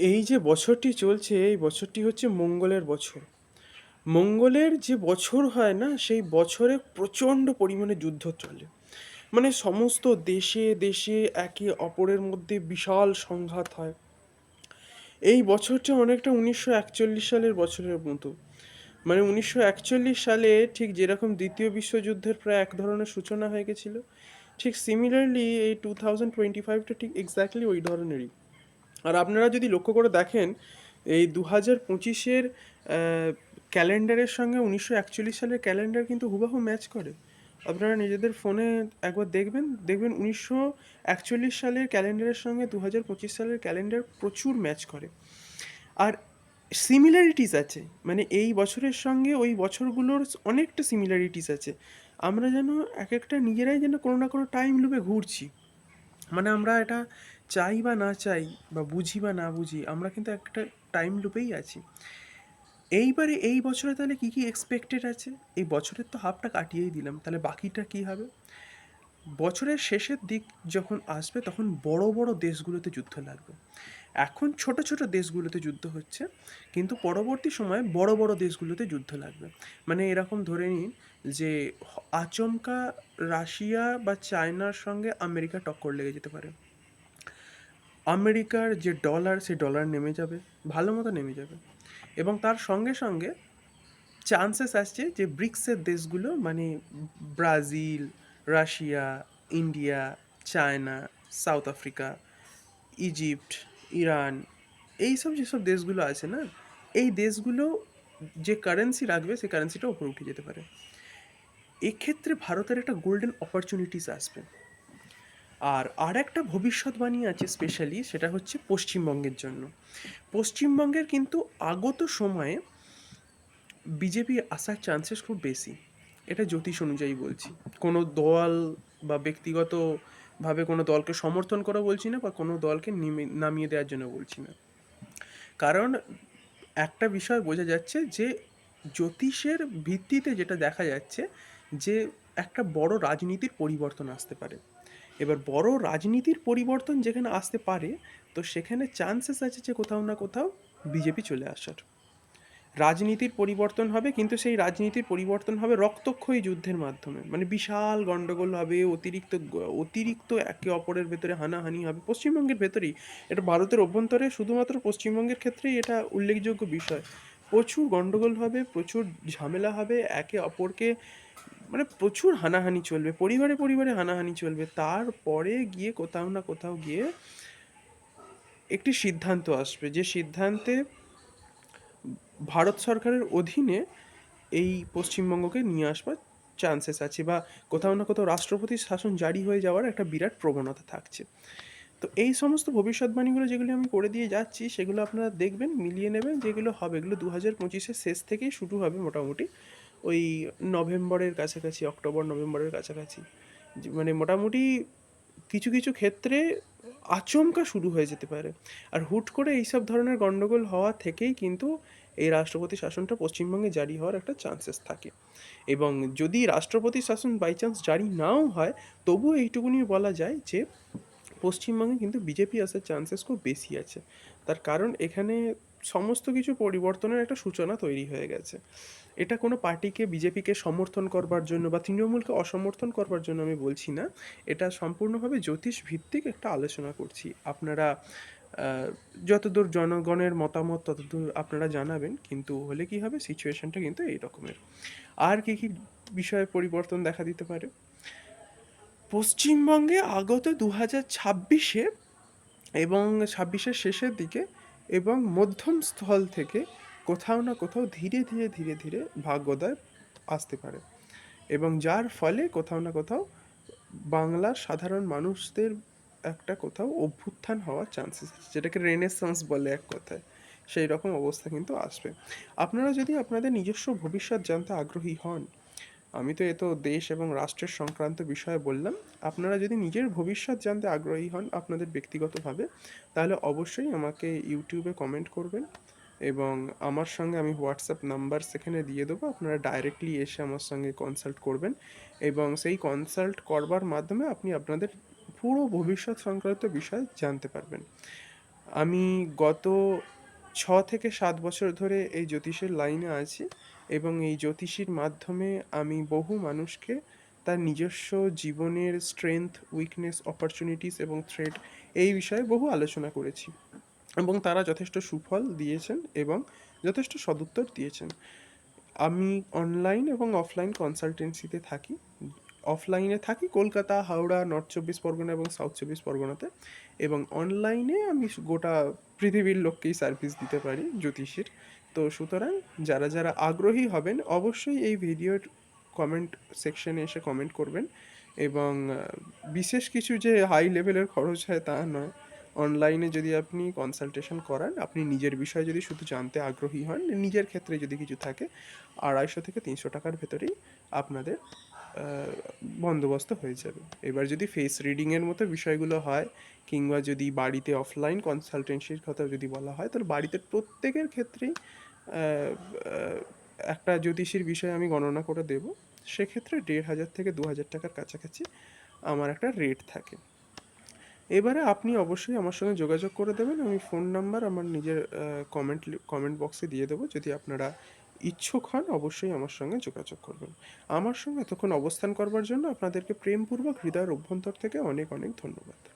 এই যে বছরটি চলছে, এই বছরটি হচ্ছে মঙ্গলের বছর। মঙ্গলের যে বছর হয় না, সেই বছরে প্রচণ্ড পরিমাণে যুদ্ধ চলে। মানে সমস্ত দেশে দেশে একে অপরের মধ্যে বিশাল সংঘাত হয়। এই বছরটা অনেকটা উনিশশো একচল্লিশ সালের বছরের মতো। মানে উনিশশো একচল্লিশ সালে ঠিক যেরকম দ্বিতীয় বিশ্বযুদ্ধের প্রায় এক ধরনের সূচনা হয়ে গেছিল, ঠিক সিমিলারলি এই টু থাউজেন্ড টোয়েন্টি ফাইভটা ঠিক এক্স্যাক্টলি ওই ধরনেরই। আর আপনারা যদি লক্ষ্য করে দেখেন, এই দু হাজার পঁচিশের ক্যালেন্ডারের সঙ্গে উনিশশো একচল্লিশ সালের ক্যালেন্ডার কিন্তু হুবাহু ম্যাচ করে। আপনারা নিজেদের ফোনে একবার দেখবেন দেখবেন উনিশশো একচল্লিশ সালের ক্যালেন্ডারের সঙ্গে দু হাজার পঁচিশ সালের ক্যালেন্ডার প্রচুর ম্যাচ করে। আর সিমিলারিটিস আছে মানে এই বছরের সঙ্গে ওই বছরগুলোর অনেকটা সিমিলারিটিস আছে। আমরা যেন এক একটা নিজেরাই যেন কোনো না কোনো টাইম লুপে ঘুরছি। মানে আমরা এটা চাই বা না চাই বা বুঝি বা না বুঝি, আমরা কিন্তু একটা টাইম লুপেই আছি। এইবারে এই বছরে তাহলে কী কী এক্সপেক্টেড আছে? এই বছরের তো হাফটা কাটিয়েই দিলাম, তাহলে বাকিটা কী হবে? বছরের শেষের দিক যখন আসবে, তখন বড় বড় দেশগুলোতে যুদ্ধ লাগবে। এখন ছোট ছোট দেশগুলোতে যুদ্ধ হচ্ছে, কিন্তু পরবর্তী সময়ে বড় বড় দেশগুলোতে যুদ্ধ লাগবে। মানে এরকম ধরে নিন যে, আচমকা রাশিয়া বা চায়নার সঙ্গে আমেরিকা টক্কর লেগে যেতে পারে। আমেরিকার যে ডলার, সেই ডলার নেমে যাবে, ভালো মতো নেমে যাবে। এবং তার সঙ্গে সঙ্গে চান্সেস আসছে যে ব্রিক্সের দেশগুলো মানে Brazil, Russia, India, China, South Africa, Egypt, Iran এই সব যেসব দেশগুলো আছে না, এই দেশগুলো যে কারেন্সি রাখবে সেই কারেন্সিটা উপরে উঠে যেতে পারে। এক্ষেত্রে ভারতের একটা গোল্ডেন অপরচুনিটিস আসবে। আর আর একটা ভবিষ্যৎবাণী আছে স্পেশালি সেটা হচ্ছে পশ্চিমবঙ্গের জন্য। পশ্চিমবঙ্গের কিন্তু আগত সময়ে বিজেপি আসার চান্সেস খুব বেশি। এটা জ্যোতিষ অনুযায়ী বলছি। কোনো দল বা ব্যক্তিগতভাবে কোনো দলকে সমর্থন করা বলছি না বা কোনো দলকে নিমে- নামিয়ে দেওয়ার জন্য বলছি না। কারণ একটা বিষয় বোঝা যাচ্ছে যে জ্যোতিষের ভিত্তিতে যেটা দেখা যাচ্ছে যে একটা বড় রাজনীতির পরিবর্তন আসতে পারে। এবার বড় রাজনীতির পরিবর্তন যেখানে আসতে পারে, তো সেখানে চান্সেস আছে যে কোথাও না কোথাও বিজেপি চলে আসার। রাজনীতির পরিবর্তন হবে, কিন্তু সেই রাজনীতির পরিবর্তন হবে রক্তক্ষয়ী যুদ্ধের মাধ্যমে। মানে বিশাল গণ্ডগোল হবে, অতিরিক্ত অতিরিক্ত একে অপরের ভেতরে হানাহানি হবে। পশ্চিমবঙ্গের ভেতরেই এটা ভারতের অভ্যন্তরে শুধুমাত্র পশ্চিমবঙ্গের ক্ষেত্রেই এটা উল্লেখযোগ্য বিষয়। প্রচুর গণ্ডগোল হবে, প্রচুর ঝামেলা হবে, একে অপরকে মানে প্রচুর হানাহানি চলবে, পরিবারে পরিবারে হানাহানি চলবে। তারপরে গিয়ে কোথাও না কোথাও গিয়ে একটি সিদ্ধান্ত আসবে, যে সিদ্ধান্তে ভারত সরকারের অধীনে এই পশ্চিমবঙ্গকে নিয়ে আসবার চান্সেস আছে বা কোথাও না কোথাও রাষ্ট্রপতির শাসন জারি হয়ে যাওয়ার একটা বিরাট প্রবণতা থাকছে। তো এই সমস্ত ভবিষ্যৎবাণীগুলো যেগুলো আমি করে দিয়ে যাচ্ছি, সেগুলো আপনারা দেখবেন, মিলিয়ে নেবেন, যেগুলো হবে, এগুলো দু হাজার পঁচিশের শেষ থেকেই শুরু হবে মোটামুটি। ওই নভেম্বরের কাছাকাছি, অক্টোবর, নভেম্বরের কাছাকাছি। মানে মোটামুটি কিছু কিছু ক্ষেত্রে আচমকা শুরু হয়ে যেতে পারে। আর হুট করে এইসব ধরনের গণ্ডগোল হওয়া থেকেই কিন্তু এই রাষ্ট্রপতি শাসনটা পশ্চিমবঙ্গে জারি হওয়ার একটা চান্সেস থাকে। এবং যদি রাষ্ট্রপতি শাসন বাই চান্স জারি নাও হয়, তবুও এইটুকুনি বলা যায় যে, পশ্চিমবঙ্গে কিন্তু বিজেপি আসার চান্সেস খুব বেশি আছে। তার কারণ এখানে সমস্ত কিছু পরিবর্তনের একটা সূচনা তৈরি হয়ে গেছে। এটা কোনো পার্টিকে বিজেপিকে সমর্থন করবার জন্য বা তৃণমূলকে অসমর্থন করবার জন্য আমি বলছি না। এটা সম্পূর্ণভাবে জ্যোতিষ ভিত্তিক একটা আলোচনা করছি। আপনারা যতদূর জনগণের মতামত ততদূর আপনারা জানাবেন, কিন্তু হলে কি হবে? সিচুয়েশনটা কিন্তু এই রকমের। আর কি কি বিষয়ে পরিবর্তন দেখা দিতে পারে? পশ্চিমবঙ্গে আগত দু হাজার ছাব্বিশে এবং ছাব্বিশের শেষের দিকে এবং মধ্যম স্থল থেকে কোথাও না কোথাও ধীরে ধীরে ধীরে ধীরে ভাগ্যোদয় আসতে পারে। এবং যার ফলে কোথাও না কোথাও বাংলার সাধারণ মানুষদের একটা কোথাও অভ্যুত্থান হওয়ার চান্সেস আছে, যেটাকে রেনেসান্স বলে এক কথায়। সেই রকম অবস্থা কিন্তু আসবে। আপনারা যদি আপনাদের নিজস্ব ভবিষ্যৎ জানতে আগ্রহী হন, আমি তো এ তো দেশ এবং রাষ্ট্রের সংক্রান্ত বিষয়ে বললাম, আপনারা যদি নিজের ভবিষ্যৎ জানতে আগ্রহী হন আপনাদের ব্যক্তিগতভাবে, তাহলে অবশ্যই আমাকে ইউটিউবে কমেন্ট করবেন। এবং আমার সঙ্গে আমি হোয়াটসঅ্যাপ নাম্বার সেখানে দিয়ে দেবো। আপনারা ডাইরেক্টলি এসে আমার সঙ্গে কনসাল্ট করবেন এবং সেই কনসাল্ট করবার মাধ্যমে আপনি আপনাদের পুরো ভবিষ্যৎ সংক্রান্ত বিষয় জানতে পারবেন। আমি গত ছ থেকে সাত বছর ধরে এই জ্যোতিষের লাইনে আছি এবং এই জ্যোতিষীর মাধ্যমে আমি বহু মানুষকে তার নিজস্ব জীবনের স্ট্রেংথ উইকনেস অপরচুনিটিস এবং থ্রেড এই বিষয়ে বহু আলোচনা করেছি। এবং তারা যথেষ্ট সুফল দিয়েছেন এবং যথেষ্ট সদুত্তর দিয়েছেন। আমি অনলাইন এবং অফলাইন কনসালটেন্সিতে থাকি। অফলাইনে থাকি কলকাতা, হাওড়া নর্থ চব্বিশ পরগনা এবং সাউথ চব্বিশ পরগনাতে। এবং অনলাইনে আমি গোটা পৃথিবীর লোককেই সার্ভিস দিতে পারি জ্যোতিষীর। তো সুতরাং যারা যারা আগ্রহী হবেন, অবশ্যই এই ভিডিওর কমেন্ট সেকশনে এসে কমেন্ট করবেন। এবং বিশেষ কিছু যে হাই লেভেলের খরচ হয় তা নয়। অনলাইনে যদি আপনি কনসালটেশন করান, আপনি নিজের বিষয়ে যদি শুধু জানতে আগ্রহী হন, নিজের ক্ষেত্রে যদি কিছু থাকে, আড়াইশো থেকে তিনশো টাকার ভেতরেই আপনাদের বন্দোবস্ত হয়ে যাবে। এবার যদি ফেস রিডিংয়ের মতো বিষয়গুলো হয়, কিংবা যদি বাড়িতে অফলাইন কনসালটেন্সির কথা যদি বলা হয়, তাহলে বাড়িতে প্রত্যেকের ক্ষেত্রেই একটা জ্যোতিষীর বিষয়ে আমি গণনা করে দেব। সেক্ষেত্রে দেড় হাজার থেকে দু হাজার টাকার কাছাকাছি আমার একটা রেট থাকে। এবারে আপনি অবশ্যই আমার সঙ্গে যোগাযোগ করে দেবেন। আমি ফোন নাম্বার আমার নিজের কমেন্ট কমেন্ট বক্সে দিয়ে দেবো। যদি আপনারা ইচ্ছুক হন, অবশ্যই আমার সঙ্গে যোগাযোগ করবেন। আমার সঙ্গে এতক্ষণ অবস্থান করবার জন্য আপনাদেরকে প্রেমপূর্বক হৃদয়ের অভ্যন্তর থেকে অনেক অনেক ধন্যবাদ।